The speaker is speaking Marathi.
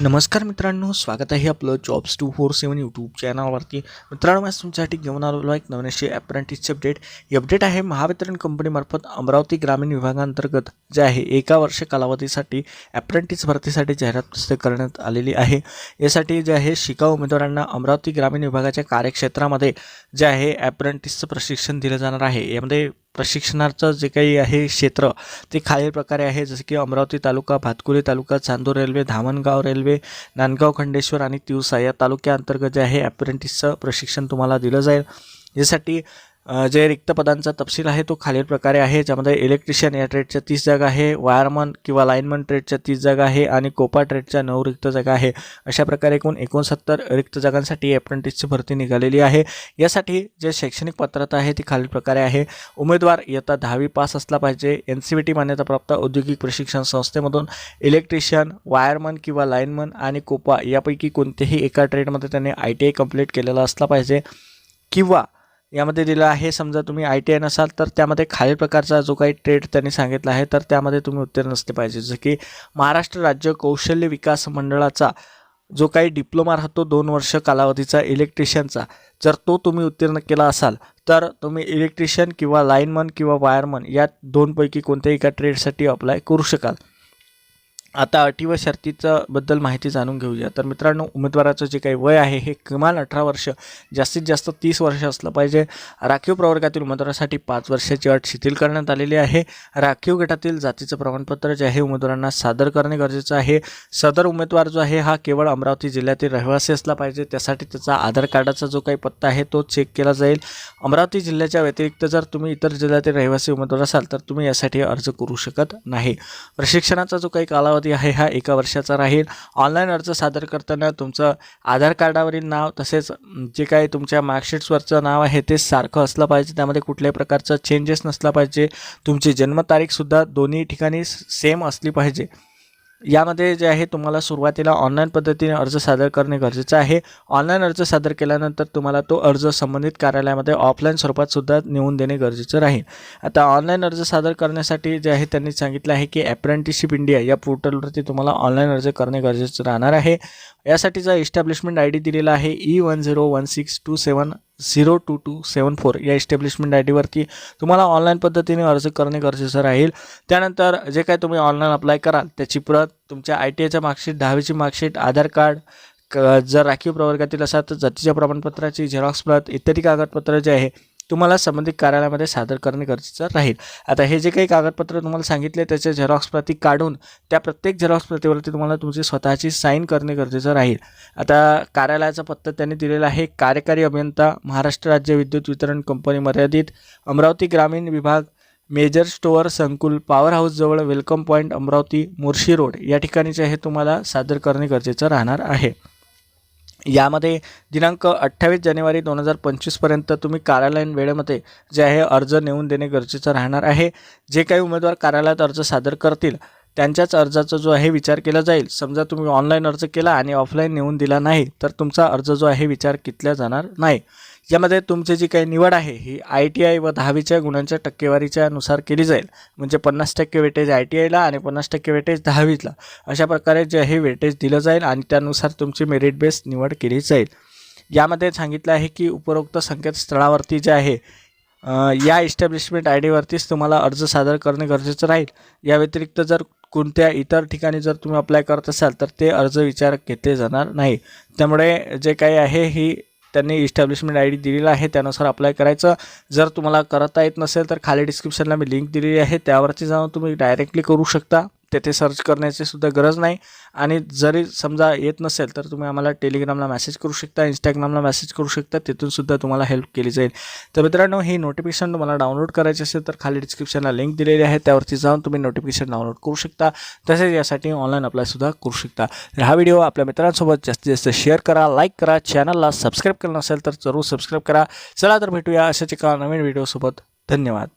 नमस्कार मित्रांनो स्वागत आहे आपलं jobs two four seven YouTube चॅनलवरती मित्रांनो मी तुमच्यासाठी घेऊन आलेलो एक नवीन अशी अप्रेंटिसची अपडेट ही अपडेट आहे महावितरण कंपनीमार्फत अमरावती ग्रामीण विभागांतर्गत जे आहे एका वर्ष कालावधीसाठी अप्रेंटिस भरतीसाठी जाहिरात प्रसिद्ध करण्यात आलेली आहे. यासाठी जे आहे शिकाऊ उमेदवारांना अमरावती ग्रामीण विभागाच्या कार्यक्षेत्रामध्ये जे आहे अप्रेंटिसचं प्रशिक्षण दिलं जाणार आहे. यामध्ये प्रशिक्षणाचं जे काही आहे क्षेत्र ते खालील प्रकारे आहे. जसे की अमरावती तालुका भातकुली तालुका चांदूर रेल्वे धामणगाव रेल्वे नांदगाव खंडेश्वर आणि तिवसा या तालुक्याअंतर्गत जे आहे ॲप्रेंटिसचं प्रशिक्षण तुम्हाला दिलं जाईल. यासाठी जे रिक्त पदांचा तपशील आहे तो खालील प्रकारे आहे ज्यामध्ये इलेक्ट्रिशियन या ट्रेडच्या तीस जागा आहे वायरमन किंवा लाईनमन ट्रेडच्या तीस जागा आहे आणि कोपा ट्रेडच्या नऊ रिक्त जागा आहे. अशा प्रकारे एकूण एकोणसत्तर रिक्त जागांसाठी अप्रेंटिसची भरती निघालेली आहे. यासाठी जे शैक्षणिक पात्रता आहे ती खालील प्रकारे आहे. उमेदवार इयत्ता दहावी पास असला पाहिजे. एन सी बी टी मान्यताप्राप्त औद्योगिक प्रशिक्षण संस्थेमधून इलेक्ट्रिशियन वायरमन किंवा लाईनमन आणि कोपा यापैकी कोणत्याही एका ट्रेडमध्ये त्याने आय टी आय कंप्लीट केलेला असला पाहिजे. किंवा यामध्ये दिलं आहे समजा तुम्ही आय टी आय नसाल तर त्यामध्ये खालील प्रकारचा जो काही ट्रेड त्यांनी सांगितला आहे तर त्यामध्ये तुम्ही उत्तीर्ण असले पाहिजे. जसं की महाराष्ट्र राज्य कौशल्य विकास मंडळाचा जो काही डिप्लोमा राहतो दोन वर्ष कालावधीचा इलेक्ट्रिशियनचा जर तो तुम्ही उत्तीर्ण केला असाल तर तुम्ही इलेक्ट्रिशियन किंवा लाईनमन किंवा वायरमन या दोनपैकी कोणत्याही एका ट्रेडसाठी अप्लाय करू शकाल. आता अटी व शर्तीचं बद्दल माहिती जाणून घेऊया. तर मित्रांनो उमेदवाराचं जे काही वय आहे हे किमान अठरा वर्ष जास्तीत जास्त तीस वर्ष असलं पाहिजे. राखीव प्रवर्गातील उमेदवारासाठी पाच वर्षाची अट शिथिल करण्यात आलेली आहे. राखीव गटातील जातीचं प्रमाणपत्र जे आहे उमेदवारांना सादर करणे गरजेचं आहे. सदर उमेदवार जो आहे हा केवळ अमरावती जिल्ह्यातील रहिवासी असला पाहिजे. त्यासाठी त्याचा आधार कार्डाचा जो काही पत्ता आहे तो चेक केला जाईल. अमरावती जिल्ह्याच्या व्यतिरिक्त जर तुम्ही इतर जिल्ह्यातील रहिवासी उमेदवार असाल तर तुम्ही यासाठी अर्ज करू शकत नाही. प्रशिक्षणाचा जो काही कालावधी आहे हा एका वर्षाचा राहील. ऑनलाईन अर्ज सादर करताना तुमचं आधार कार्डावरील नाव तसेच जे काही तुमच्या मार्कशीट्सवरचं नाव आहे ते सारखं असलं पाहिजे. त्यामध्ये कुठल्याही प्रकारचं चेंजेस नसला पाहिजे. तुमची जन्मतारीखसुद्धा दोन्ही ठिकाणी सेम असली पाहिजे. यामध्ये जे आहे तुम्हाला सुरुवातीला ऑनलाईन पद्धतीने अर्ज सादर करणे गरजेचं आहे. ऑनलाईन अर्ज सादर केल्यानंतर तुम्हाला तो अर्ज संबंधित कार्यालयामध्ये ऑफलाईन स्वरूपात सुद्धा नेऊन देणे गरजेचं राहील. आता ऑनलाईन अर्ज सादर करण्यासाठी जे आहे त्यांनी सांगितलं आहे की अप्रेंटिसशिप इंडिया या पोर्टलवरती तुम्हाला ऑनलाईन अर्ज करणे गरजेचं राहणार आहे. यासाठीचा इस्टॅब्लिशमेंट आय डी दिलेला आहे E one zero one six two seven zero two two seven four या इस्टॅब्लिशमेंट आय डीवरती तुम्हाला ऑनलाईन पद्धतीने अर्ज करणे गरजेचं राहील. त्यानंतर जे काय तुम्ही ऑनलाईन अप्लाय कराल त्याची प्रत तुमच्या आय टी आयच्या मार्कशीट दहावीची मार्कशीट आधार कार्ड क जर राखीव प्रवर्गातील असाल तर जातीच्या प्रमाणपत्राची झेरॉक्स प्रत इत्यादी कागदपत्र जे आहे तुम्हाला संबंधित कार्यालयामध्ये सादर करणे गरजेचं राहील. आता हे जे काही कागदपत्र तुम्हाला सांगितले त्याचे झेरॉक्स प्रती काढून त्या प्रत्येक झेरॉक्स प्रतीवरती तुम्हाला तुमची स्वतःची साईन करणे गरजेचं राहील. आता कार्यालयाचा पत्ता त्यांनी दिलेला आहे कार्यकारी अभियंता महाराष्ट्र राज्य विद्युत वितरण कंपनी मर्यादित अमरावती ग्रामीण विभाग मेजर स्टोअर संकुल power हाऊसजवळ welcome point Amravati Morshi road. या ठिकाणीचे हे तुम्हाला सादर करणे गरजेचं राहणार आहे. यामध्ये दिनांक अठ्ठावीस जानेवारी दोन हजार पंचवीसपर्यंत तुम्ही कार्यालयीन वेळेमध्ये जे आहे अर्ज नेऊन देणे गरजेचं राहणार आहे. जे काही उमेदवार कार्यालयात अर्ज सादर करतील त्यांच्याच अर्जाचा जो आहे विचार केला जाईल. समजा तुम्ही ऑनलाईन अर्ज केला आणि ऑफलाईन नेऊन दिला नाही तर तुमचा अर्ज जो आहे विचार केला जाणार नाही. यामध्ये तुमची जी काही निवड आहे ही आय टी आय व दहावीच्या गुणांच्या टक्केवारीच्या नुसार केली जाईल. म्हणजे पन्नास टक्के वेटेज आय टी आयला आणि पन्नास टक्के वेटेज दहावीला अशा प्रकारे जे आहे वेटेज दिलं जाईल आणि त्यानुसार तुमची मेरिट बेस निवड केली जाईल. यामध्ये सांगितलं आहे की उपरोक्त संकेतस्थळावरती जे आहे या इस्टॅब्लिशमेंट आय डीवरतीच तुम्हाला अर्ज सादर करणे गरजेचं राहील. या व्यतिरिक्त जर कोणत्या इतर ठिकाणी जर तुम्ही अप्लाय करत असाल तर ते अर्ज विचार घेतले जाणार नाही. त्यामुळे जे काही आहे ही त्यांनी इस्टॅब्लिशमेंट आय डी दिलेला आहे त्यानुसार अप्लाय करायचं. जर तुम्हाला करता येत नसेल तर खाली डिस्क्रिप्शनला मी लिंक दिलेली आहे. त्यावरती जाऊन तुम्ही डायरेक्टली करू शकता. तेथे सर्च करण्याची सुद्धा गरज नाही. आणि जरी समजा येत नसेल तर तुम्ही आम्हाला टेलिग्रामला मेसेज करू शकता इंस्टाग्रामला मेसेज करू शकता तिथून सुद्धा तुम्हाला हेल्प केली जाईल. तर मित्रांनो ही नोटिफिकेशन तुम्हाला डाउनलोड करायची असेल तर खाली डिस्क्रिप्शनला लिंक दिलेली आहे. त्यावरती जाऊन तुम्ही नोटिफिकेशन डाउनलोड करू शकता. तसेच यासाठी ऑनलाईन अप्लायसुद्धा करू शकता. तर हा व्हिडिओ आपल्या मित्रांसोबत जास्तीत जास्त शेअर करा लाईक करा चॅनलला सबस्क्राईब केलं नसेल तर जरूर सबस्क्राईब करा. चला तर भेटूया अशाच एका नवीन व्हिडिओसोबत धन्यवाद.